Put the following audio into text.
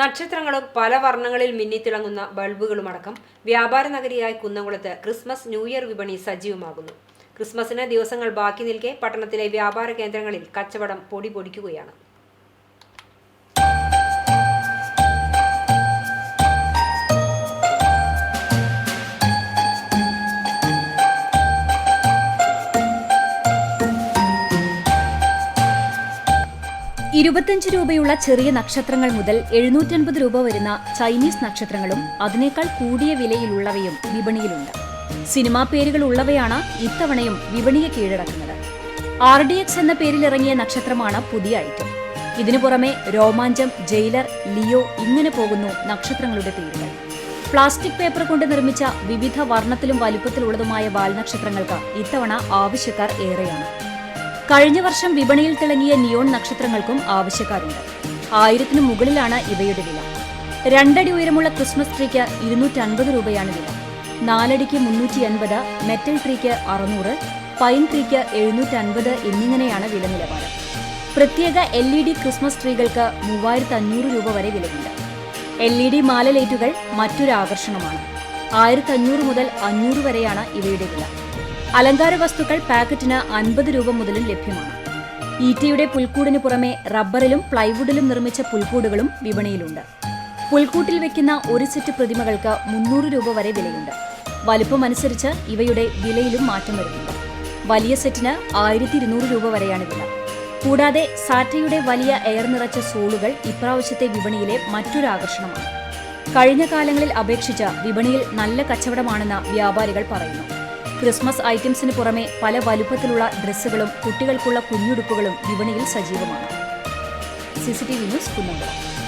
നക്ഷത്രങ്ങളും പല വർണങ്ങളിൽ മിന്നിത്തിളങ്ങുന്ന ബൾബുകളുമടക്കം വ്യാപാര നഗരിയായ കുന്നംകുളത്ത് ക്രിസ്മസ് ന്യൂ ഇയർ വിപണി സജീവമാകുന്നു. ക്രിസ്മസിന് ദിവസങ്ങൾ ബാക്കി നിൽക്കെ പട്ടണത്തിലെ വ്യാപാര കേന്ദ്രങ്ങളിൽ കച്ചവടം പൊടി പൊടിക്കുകയാണ്. ഇരുപത്തഞ്ച് രൂപയുള്ള ചെറിയ നക്ഷത്രങ്ങൾ മുതൽ എഴുന്നൂറ്റൻപത് രൂപ വരുന്ന ചൈനീസ് നക്ഷത്രങ്ങളും അതിനേക്കാൾ കൂടിയ വിലയിലുള്ളവയും വിപണിയിലുണ്ട്. സിനിമാ പേരുകൾ ഉള്ളവയാണ് ഇത്തവണയും വിപണിയെ കീഴടക്കുന്നത്. ആർ ഡി എക്സ് എന്ന പേരിലിറങ്ങിയ നക്ഷത്രമാണ് പുതിയ ഐറ്റം. ഇതിനു പുറമെ രോമാഞ്ചം ജയിലർ ലിയോ ഇങ്ങനെ പോകുന്നു നക്ഷത്രങ്ങളുടെ പേരുകൾ. പ്ലാസ്റ്റിക് പേപ്പർ കൊണ്ട് നിർമ്മിച്ച വിവിധ വർണത്തിലും വലുപ്പത്തിലുള്ളതുമായ വാൽനക്ഷത്രങ്ങൾക്ക് ഇത്തവണ ആവശ്യക്കാർ ഏറെയാണ്. കഴിഞ്ഞ വർഷം വിപണിയിൽ തിളങ്ങിയ നിയോൺ നക്ഷത്രങ്ങൾക്കും ആവശ്യക്കാരുണ്ട്. ആയിരത്തിനു മുകളിലാണ് ഇവയുടെ വില. രണ്ടടി ഉയരമുള്ള ക്രിസ്മസ് ട്രീക്ക് ഇരുന്നൂറ്റൻപത് രൂപയാണ് വില. നാലടിക്ക് മുന്നൂറ്റി അൻപത് മെറ്റൽ ട്രീക്ക് അറുന്നൂറ് പൈൻ ട്രീക്ക് എഴുന്നൂറ്റൻപത് എന്നിങ്ങനെയാണ് വില നിലവാരം. പ്രത്യേക എൽ ഇ ഡി ക്രിസ്മസ് ട്രീകൾക്ക് മൂവായിരത്തി അഞ്ഞൂറ് രൂപ വരെ വിലയുണ്ട്. എൽ ഇ ഡി മാലലൈറ്റുകൾ മറ്റൊരു ആകർഷണമാണ് ആയിരത്തി അഞ്ഞൂറ് മുതൽ അഞ്ഞൂറ് വരെയാണ് ഇവയുടെ വില. അലങ്കാര വസ്തുക്കൾ പാക്കറ്റിന് അൻപത് രൂപ മുതലും ലഭ്യമാണ്. ഈറ്റയുടെ പുൽക്കൂടിന് പുറമെ റബ്ബറിലും പ്ലൈവുഡിലും നിർമ്മിച്ച പുൽക്കൂടുകളും വിപണിയിലുണ്ട്. പുൽക്കൂട്ടിൽ വെക്കുന്ന ഒരു സെറ്റ് പ്രതിമകൾക്ക് മുന്നൂറ് രൂപ വരെ വിലയുണ്ട്. വലുപ്പമനുസരിച്ച് ഇവയുടെ വിലയിലും മാറ്റം വരുന്നുണ്ട്. വലിയ സെറ്റിന് ആയിരത്തി ഇരുന്നൂറ് രൂപ വരെയാണ് വില. കൂടാതെ സാറ്റയുടെ വലിയ എയർ നിറച്ച സോളുകൾ ഇപ്രാവശ്യത്തെ വിപണിയിലെ മറ്റൊരു ആകർഷണമാണ്. കഴിഞ്ഞ കാലങ്ങളിൽ അപേക്ഷിച്ച് വിപണിയിൽ നല്ല കച്ചവടമാണെന്ന് വ്യാപാരികൾ പറയുന്നു. ക്രിസ്മസ് ഐറ്റംസിന് പുറമെ പല വലുപ്പത്തിലുള്ള ഡ്രസ്സുകളും കുട്ടികൾക്കുള്ള കുഞ്ഞുടുപ്പുകളും വിപണിയിൽ സജീവമാണ്. CCTV news Kunnamkulam.